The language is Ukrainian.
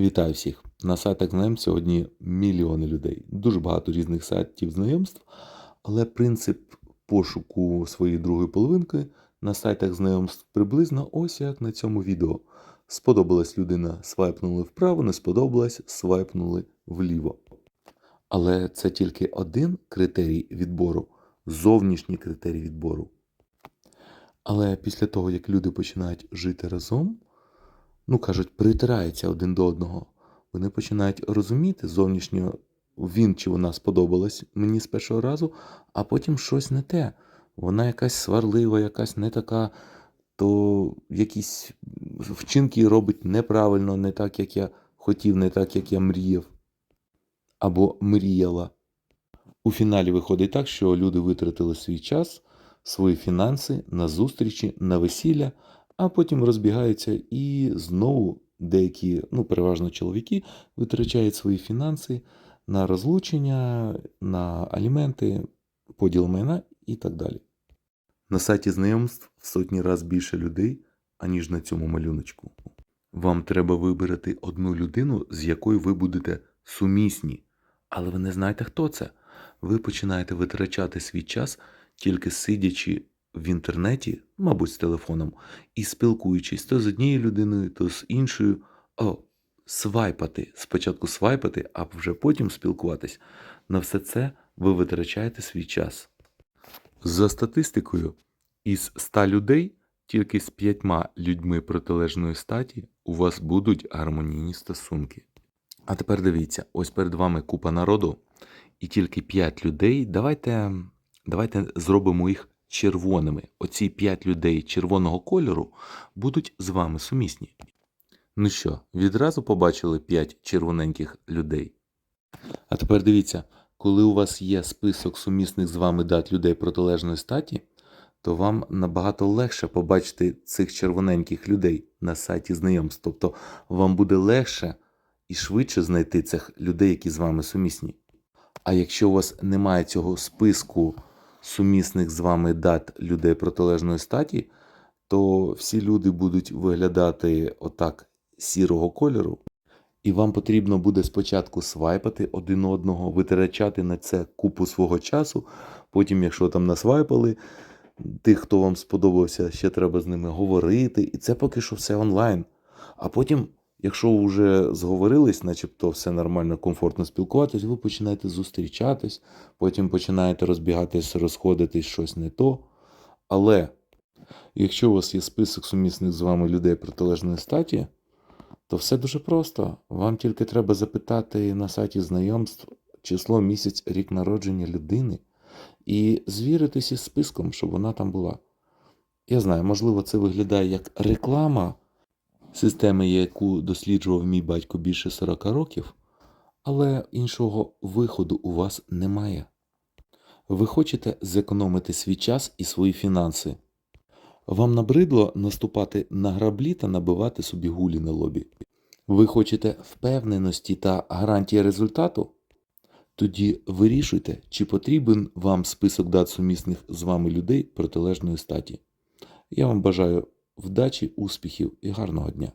Вітаю всіх! На сайтах знайомств сьогодні мільйони людей. Дуже багато різних сайтів знайомств, але принцип пошуку своєї другої половинки на сайтах знайомств приблизно ось як на цьому відео. Сподобалась людина, свайпнули вправо, не сподобалась, свайпнули вліво. Але це тільки один критерій відбору, зовнішній критерій відбору. Але після того, як люди починають жити разом, ну кажуть, притираються один до одного. Вони починають розуміти зовнішньо він чи вона сподобалась мені з першого разу, а потім щось не те. Вона якась сварлива, якась не така, то якісь вчинки робить неправильно, не так, як я хотів, не так, як я мріяв або мріяла. У фіналі виходить так, що люди витратили свій час, свої фінанси на зустрічі, на весілля, а потім розбігаються і знову деякі, ну переважно чоловіки, витрачають свої фінанси на розлучення, на аліменти, поділ майна і так далі. На сайті знайомств в сотні раз більше людей, аніж на цьому малюночку. Вам треба вибрати одну людину, з якою ви будете сумісні, але ви не знаєте, хто це. Ви починаєте витрачати свій час, тільки сидячи в інтернеті, мабуть, з телефоном, і спілкуючись то з однією людиною, то з іншою. О, свайпати. Спочатку свайпати, а вже потім спілкуватись. На все це ви витрачаєте свій час. За статистикою, із 100 людей тільки з п'ятьма людьми протилежної статі у вас будуть гармонійні стосунки. А тепер дивіться, ось перед вами купа народу, і тільки 5 людей. Давайте, давайте зробимо їх червоними. Оці 5 людей червоного кольору будуть з вами сумісні. Ну що, відразу побачили 5 червоненьких людей? А тепер дивіться, коли у вас є список сумісних з вами дат людей протилежної статі, то вам набагато легше побачити цих червоненьких людей на сайті знайомств. Тобто вам буде легше і швидше знайти цих людей, які з вами сумісні. А якщо у вас немає цього списку сумісних з вами дат людей протилежної статі, то всі люди будуть виглядати отак сірого кольору, і вам потрібно буде спочатку свайпати один одного, витрачати на це купу свого часу. Потім, якщо там насвайпали, тих, хто вам сподобався, ще треба з ними говорити. І це поки що все онлайн. А потім, якщо ви вже зговорились, начебто все нормально, комфортно спілкуватись, ви починаєте зустрічатись, потім починаєте розбігатись, розходитись щось не то. Але якщо у вас є список сумісних з вами людей протилежної статі, то все дуже просто. Вам тільки треба запитати на сайті знайомств число, місяць, рік народження людини і звіритися з списком, щоб вона там була. Я знаю, можливо, це виглядає як реклама системи, яку досліджував мій батько більше 40 років, але іншого виходу у вас немає. Ви хочете зекономити свій час і свої фінанси. Вам набридло наступати на граблі та набивати собі гулі на лобі. Ви хочете впевненості та гарантії результату? Тоді вирішуйте, чи потрібен вам список дат сумісних з вами людей протилежної статі. Я вам бажаю вдачі, успіхів і гарного дня!